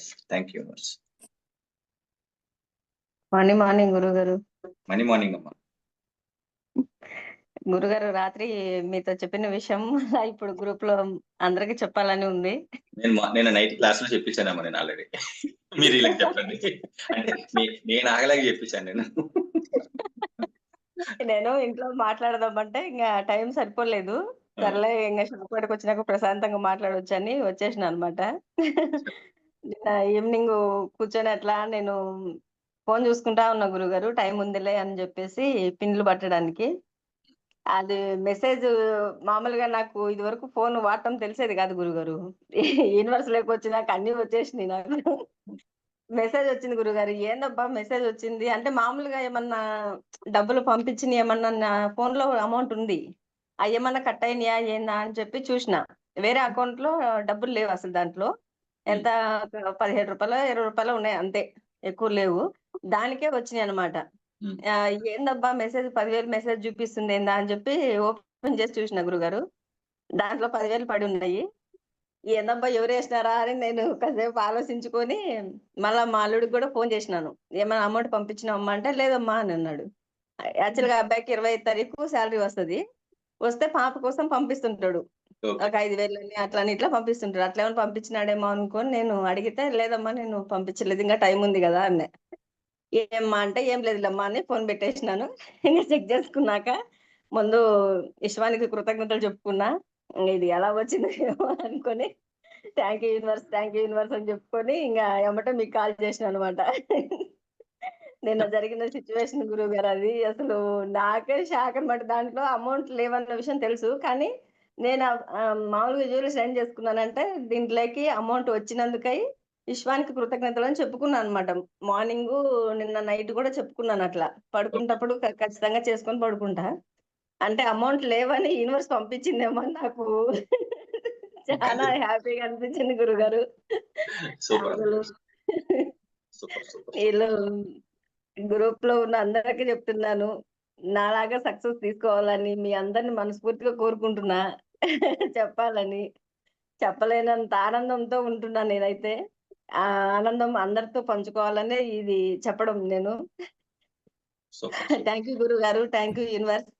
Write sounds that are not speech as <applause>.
Right thank you morning morning గురుగారు మనీ morning అమ్మా గురుగారు రాత్రి మీతో చెప్పిన విషయం ఇప్పుడు గ్రూప్లో అందరికి చెప్పాలని ఉంది. నేను నేను నైట్ క్లాస్లో చెప్పించానమ్మా నేను ఆల్రెడీ మీరు ఇలా చెప్పండి. నేను ఆగలేక చెప్పించాను నేను. నేను ఇంట్లో మాట్లాడదామంటే ఇంకా టైం సరిపోలేదు. సర్లే ఇంకా షాప్కి వచ్చినాక ప్రశాంతంగా మాట్లాడొచ్చు అని వచ్చేసిన అనమాట ఈవినింగ్ కూర్చొని అట్లా నేను ఫోన్ చూసుకుంటా ఉన్నా గురుగారు టైం ఉందిలే అని చెప్పేసి పిన్లు పట్టడానికి. అది మెసేజ్ మామూలుగా నాకు ఇది వరకు ఫోన్ వాడటం తెలిసేది కాదు గురుగారు. యూనివర్స్లోకి వచ్చినాక అన్ని వచ్చేసినాయి నాకు. మెసేజ్ వచ్చింది గురుగారు ఏందబ్బా మెసేజ్ వచ్చింది? అంటే మామూలుగా ఏమన్నా డబ్బులు పంపించిన ఏమన్నా నా ఫోన్లో అమౌంట్ ఉంది. అవి ఏమన్నా కట్ అయినాయా ఏందా అని చెప్పి చూసిన. వేరే అకౌంట్లో డబ్బులు లేవు అసలు దాంట్లో. ఎంత పదిహేడు రూపాయలు ఇరవై రూపాయలు ఉన్నాయి అంతే. ఎక్కువ లేవు. దానికే వచ్చినాయి అనమాట. ఏందబ్బా మెసేజ్ పదివేలు మెసేజ్ చూపిస్తుంది ఏందా అని చెప్పి ఓపెన్ చేసి చూసిన గురుగారు. దాంట్లో పదివేలు పడి ఉన్నాయి. ఏందబ్బా ఎవరు వేసినారా అని నేను కాసేపు ఆలోచించుకొని మళ్ళా మా అల్లుడికి కూడా ఫోన్ చేసినాను. ఏమైనా అమౌంట్ పంపించినావమ్మా అంటే లేదమ్మా అని అన్నాడు. యాక్చువల్గా అబ్బాయికి ఇరవై తారీఖు శాలరీ వస్తది. వస్తే పాప కోసం పంపిస్తుంటాడు. ఒక ఐదు వేలు అని అట్లా అని ఇట్లా పంపిస్తుంటారు. అట్లా ఏమైనా పంపించినాడేమో అనుకొని నేను అడిగితే లేదమ్మా నేను పంపించలేదు. ఇంకా టైం ఉంది కదా అన్న. ఏమ్మా అంటే ఏం లేదులేమ్మా అని ఫోన్ పెట్టేసినాను. ఇంకా చెక్ చేసుకున్నాక ముందు విశ్వానికి కృతజ్ఞతలు చెప్పుకున్నా. ఇది ఎలా వచ్చిందో ఏమో అనుకొని thank you universe thank you universe అని చెప్పుకొని ఇంకా ఏమంటే మీకు కాల్ చేసిన అనమాట నిన్న జరిగిన సిచ్యువేషన్ గురువు గారు అది. అసలు నాకే షాక్ అనమాట దాంట్లో అమౌంట్ లేవన్న విషయం తెలుసు. కానీ నేను మామూలుగా జ్యువెలరీ సెండ్ చేసుకున్నానంటే దీంట్లోకి అమౌంట్ వచ్చినందుకై విశ్వానికి కృతజ్ఞతలు అని చెప్పుకున్నాను అనమాట మార్నింగ్ నిన్న నైట్ కూడా చెప్పుకున్నాను అట్లా. పడుకుంటప్పుడు ఖచ్చితంగా చేసుకొని పడుకుంటా. అంటే అమౌంట్ లేవని యూనివర్స్ పంపించిందేమో నాకు చాలా హ్యాపీగా అనిపించింది గురుగారు. వీళ్ళు గ్రూప్లో ఉన్న అందరికీ చెప్తున్నాను. నాలాగా సక్సెస్ తీసుకోవాలని మీ అందరిని మనస్ఫూర్తిగా కోరుకుంటున్నా. <laughs> చెప్పాలని. చెప్పలేనంత ఆనందంతో ఉంటున్నా నేనైతే. ఆ ఆనందం అందరితో పంచుకోవాలనే ఇది చెప్పడం నేను. <laughs> థ్యాంక్ యూ గురువు గారు థ్యాంక్ యూ యూనివర్స్